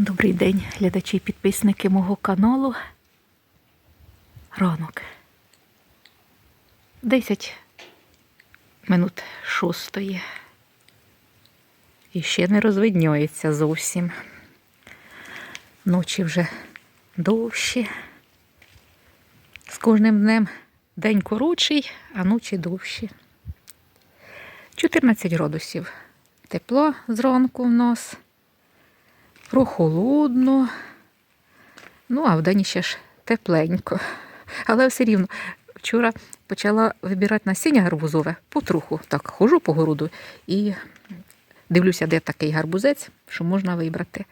Добрий день, глядачі і підписники мого каналу. Ранок. 10 минут шостої. І ще не розвиднюється зовсім. Ночі вже довші. З кожним днем день коротший, а ночі довші. 14 градусів. Тепло зранку в нас прохолодно. Ну, а вдень ще ж тепленько. Але все рівно вчора почала вибирати насіння гарбузове потроху. Так, хожу по городу і дивлюся, де такий гарбузець, що можна вибрати.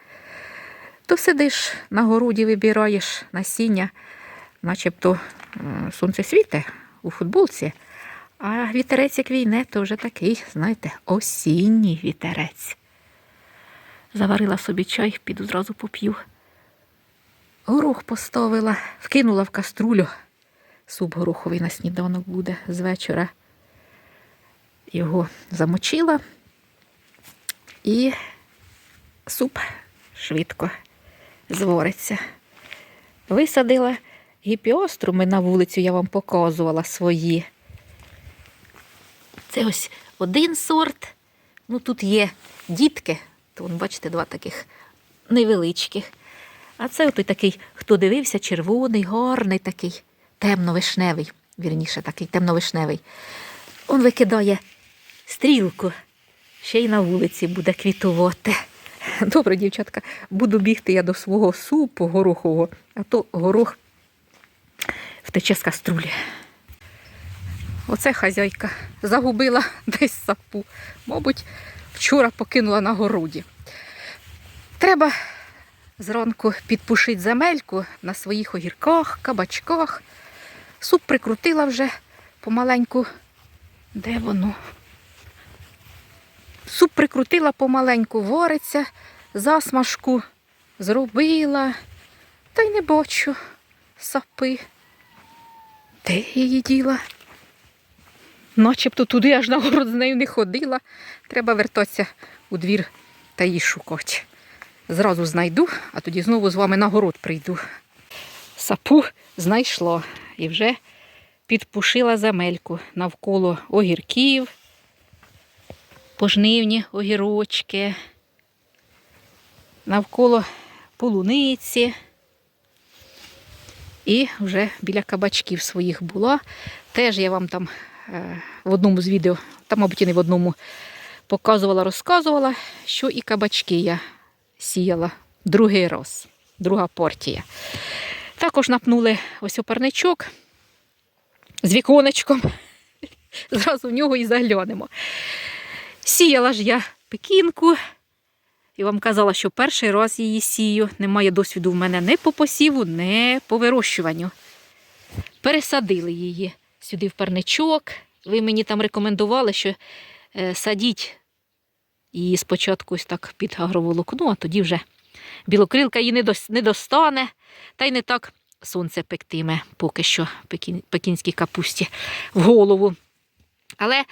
То сидиш на городі, вибираєш насіння, начебто сонце світе у футболці, а вітерець, як війне, то вже такий, знаєте, осінній вітерець. Заварила собі чай, піду зразу поп'ю. Горох поставила, вкинула в каструлю. Суп гороховий на сніданок буде з вечора. Його замочила. І суп швидко звориться. Висадила гіпіоструми на вулицю, я вам показувала свої. Це ось один сорт. Ну, тут є дітки, вон, бачите, два таких невеличких. А це той такий, хто дивився, червоний, гарний такий, темно-вишневий, вірніше, такий темно-вишневий. Он викидає стрілку, ще й на вулиці буде квітувати. Добре, дівчатка, буду бігти я до свого супу горохового, а то горох втече з каструлі. Оце хазяйка загубила десь сапу. Мабуть, вчора покинула на городі. Треба зранку підпушити земельку на своїх огірках, кабачках. Суп прикрутила вже помаленьку. Де воно? Суп прикрутила помаленьку, вариться, засмажку зробила. Та й не бачу сапи. Де її діла? Начебто туди аж на город з нею не ходила. Треба вертатися у двір та її шукати. Зразу знайду, а тоді знову з вами на город прийду. Сапу знайшла і вже підпушила земельку навколо огірків, пожнивні огірочки, навколо полуниці. І вже біля кабачків своїх була. Теж я вам там в одному з відео, та, мабуть, і не в одному, показувала, розказувала, що і кабачки я сіяла другий раз, друга партія. Також напнули ось опарничок з віконечком. Зразу в нього і заглянемо. Сіяла ж я пекінку. І вам казала, що перший раз її сію. Немає досвіду в мене не по посіву, не по вирощуванню. Пересадили її сюди в парничок. Ви мені там рекомендували, що е, садіть її спочатку ось так під агроволокно, а тоді вже білокрилка її не, дос- не достане, та й не так сонце пектиме поки що пекін, пекінській капусті в голову. Але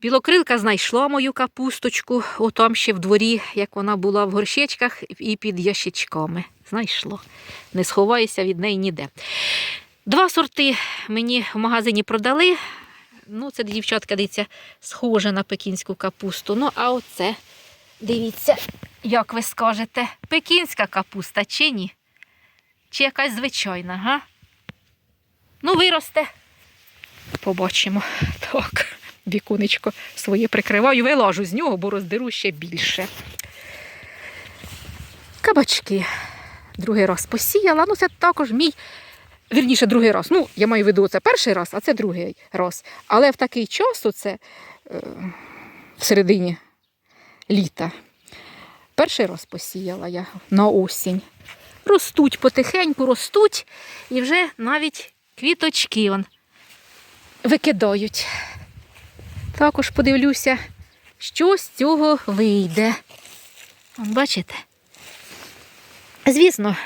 білокрилка знайшла мою капусточку, отам ще в дворі, як вона була в горщечках і під ящичками. Знайшло. Не сховаюся від неї ніде. Два сорти мені в магазині продали. Ну, це дівчатка, дивіться, схоже на пекінську капусту. Ну, а оце, дивіться, як ви скажете, пекінська капуста чи ні? Чи якась звичайна, га? Ну, виросте. Побачимо. Так, віконечко своє прикриваю, вилажу з нього, бо роздеру ще більше. Кабачки. Другий раз посіяла. Ну, це також мій Вірніше, другий раз. Ну, я маю в виду, це перший раз, а це другий раз. Але в такий час, оце е, в середині літа, перший раз посіяла я на осінь. Ростуть потихеньку, ростуть, і вже навіть квіточки он викидають. Також подивлюся, що з цього вийде. Бачите? Звісно,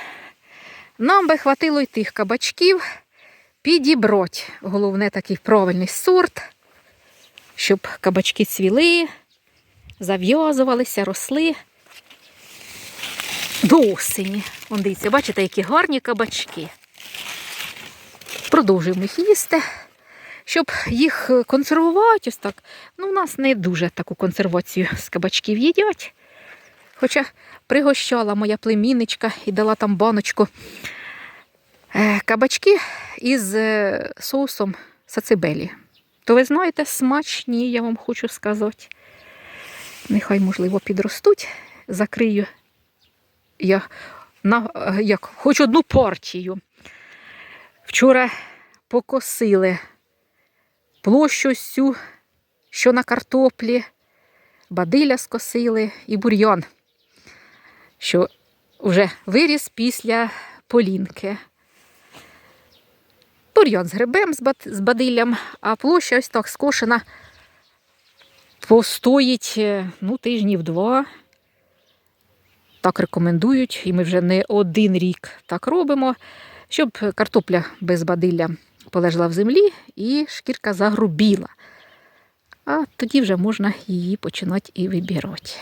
нам би хватило й тих кабачків підібрати. Головне такий правильний сорт, щоб кабачки цвіли, зав'язувалися, росли. до осені. Вон дивіться, бачите, які гарні кабачки. Продовжуємо їх їсти. Щоб їх консервувати, ось так. Ну, у нас не дуже таку консервацію з кабачків їдять. Хоча пригощала моя племінничка і дала там баночку е, кабачки із е, соусом сацибелі. То ви знаєте, смачні, я вам хочу сказати. Нехай, можливо, підростуть, закрию я на, е, як, хоч одну партію. Вчора покосили площу всю, що на картоплі, бадиля скосили і бур'ян, що вже виріс після полінки. Бур'ян з грибем, з бадиллям, а площа ось так скошена постоїть е, ну, тижнів два. Так рекомендують, і ми вже не один рік так робимо, щоб картопля без бадилля полежала в землі і шкірка загрубіла. А тоді вже можна її починати і вибирати.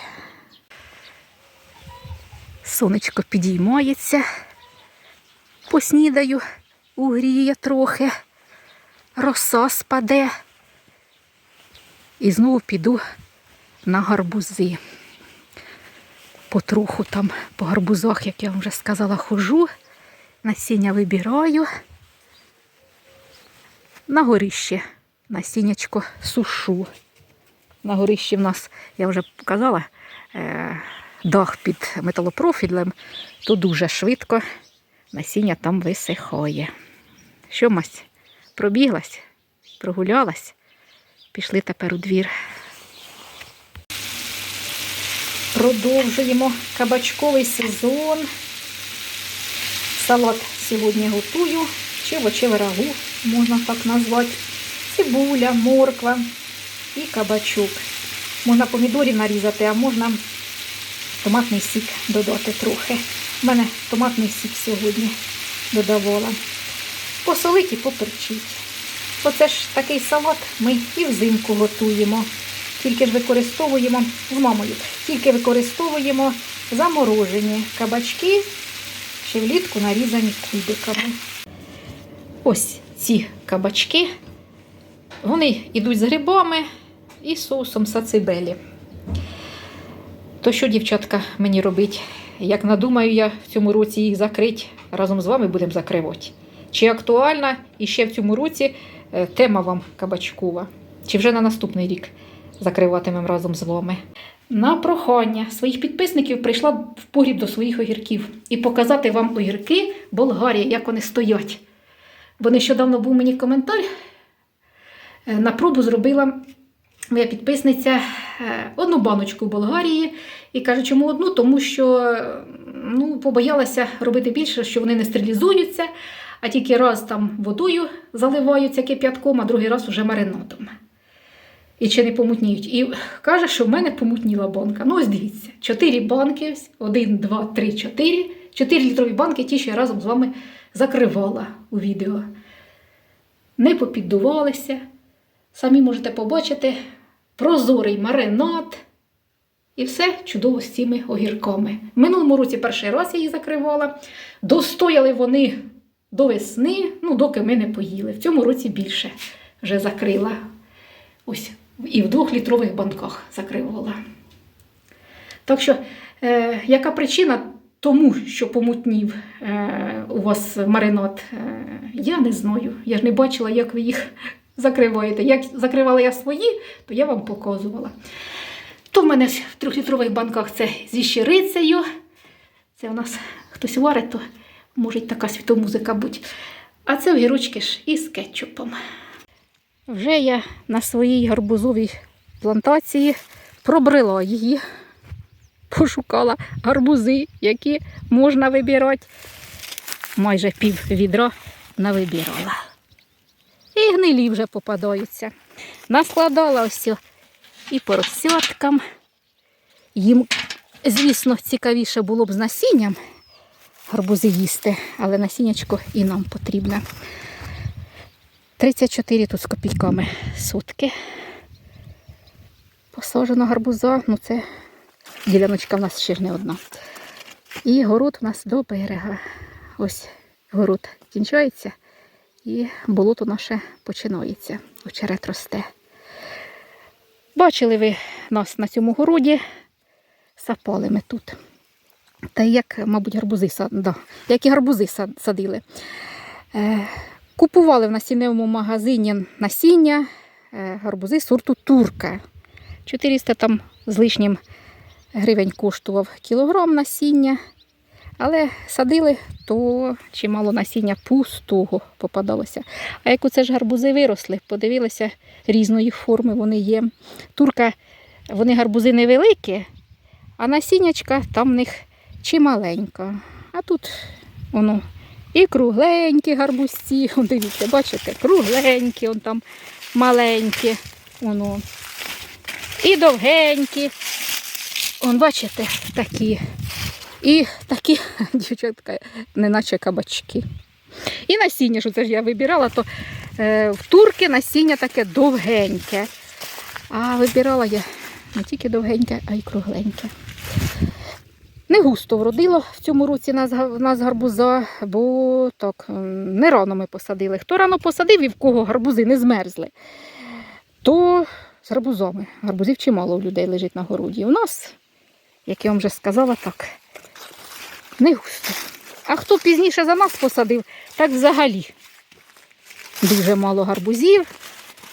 Сонечко підіймається, поснідаю, угріє трохи, роса спаде. І знову піду на гарбузи. Потроху там по гарбузах, як я вам вже сказала, хожу, насіння вибираю. На горіще насіннячко сушу. На горищі в нас, я вже показала, е, дах під металопрофілем, то дуже швидко насіння там висихає. Що мась? Пробіглась, прогулялась, пішли тепер у двір. Продовжуємо кабачковий сезон. Салат сьогодні готую, чи овочеве рагу, можна так назвати. Цибуля, морква і кабачок. Можна помідорів нарізати, а можна томатний сік додати трохи. У мене томатний сік сьогодні додавала. Посолить і поперчить. Оце ж такий салат ми і взимку готуємо. Тільки ж використовуємо з мамою, тільки використовуємо заморожені кабачки, ще влітку нарізані кубиками. Ось ці кабачки. Вони йдуть з грибами і соусом сацибелі. То що, дівчатка, мені робить? Як надумаю я в цьому році їх закрити, разом з вами будемо закривати. Чи актуальна і ще в цьому році е, тема вам кабачкова? Чи вже на наступний рік закриватимемо разом з вами? На прохання своїх підписників прийшла в погріб до своїх огірків і показати вам огірки Болгарії, як вони стоять. Бо нещодавно був мені коментар. Е, На пробу зробила моя підписниця е, одну баночку в Болгарії і каже, чому одну? Тому що ну, побоялася робити більше, що вони не стерилізуються, а тільки раз там водою заливаються кип'ятком, а другий раз уже маринадом. І чи не помутніють. І каже, що в мене помутніла банка. Ну, ось дивіться, чотири банки, ось, один, два, три, чотири. Чотири літрові банки, ті, що я разом з вами закривала у відео. Не попіддувалися. Самі можете побачити прозорий маринад. І все чудово з цими огірками. В минулому році перший раз я їх закривала. Достояли вони до весни, ну, доки ми не поїли. В цьому році більше вже закрила. Ось і в двохлітрових банках закривала. Так що, е, яка причина тому, що помутнів е, у вас маринад, е, я не знаю. Я ж не бачила, як ви їх закриваєте. Як закривала я свої, то я вам показувала. То в мене в трьохлітрових банках це зі щирицею. Це у нас хтось варить, то може така світомузика бути. А це огірочки ж із кетчупом. Вже я на своїй гарбузовій плантації пробрила її, пошукала гарбузи, які можна вибирати. Майже пів відра навибирала. І гнилі вже попадаються. Наскладала ось і поросяткам. Їм, звісно, цікавіше було б з насінням гарбузи їсти, але насіннячко і нам потрібне. 34 тут з копійками сутки. Посаджена гарбуза, ну це діляночка в нас ще ж не одна. І город у нас до берега. Ось город кінчається, і болото наше починається. Очерет росте. Бачили ви нас на цьому городі, сапали ми тут. Та як, мабуть, гарбузи да, як і гарбузи садили. Е, купували в насінневому магазині насіння е, гарбузи сорту турка. 400 там з лишнім гривень коштував кілограм насіння. Але садили, то чимало насіння пустого попадалося. А як оце ж гарбузи виросли, подивилися різної форми вони є. Турка, вони гарбузи невеликі, а насіннячка там в них чималенька. А тут воно і кругленькі гарбузці. Дивіться, бачите, кругленькі, он там маленькі. Воно. І довгенькі. Он, бачите, такі. І такі, дівчатка, неначе кабачки. І насіння, що це ж я вибирала, то е, в турки насіння таке довгеньке. А вибирала я не тільки довгеньке, а й кругленьке. Не густо вродило в цьому році нас, нас гарбуза, бо так, не рано ми посадили. Хто рано посадив і в кого гарбузи не змерзли, то з гарбузами. Гарбузів чимало у людей лежить на городі. У нас, як я вам вже сказала, так, не густо. А хто пізніше за нас посадив, так взагалі дуже мало гарбузів.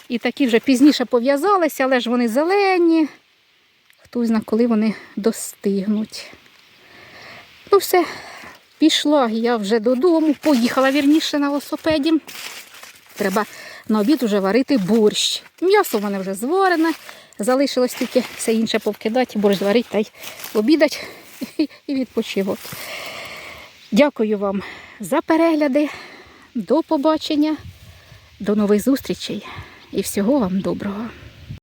І такі вже пізніше пов'язалися, але ж вони зелені. Хто зна, коли вони достигнуть. Ну, все, пішла я вже додому, поїхала вірніше на велосипеді. Треба на обід вже варити борщ. М'ясо в мене вже зварене, залишилось тільки все інше повкидати, борщ зварити та й обідати і відпочивок. Дякую вам за перегляди. До побачення, до нових зустрічей і всього вам доброго.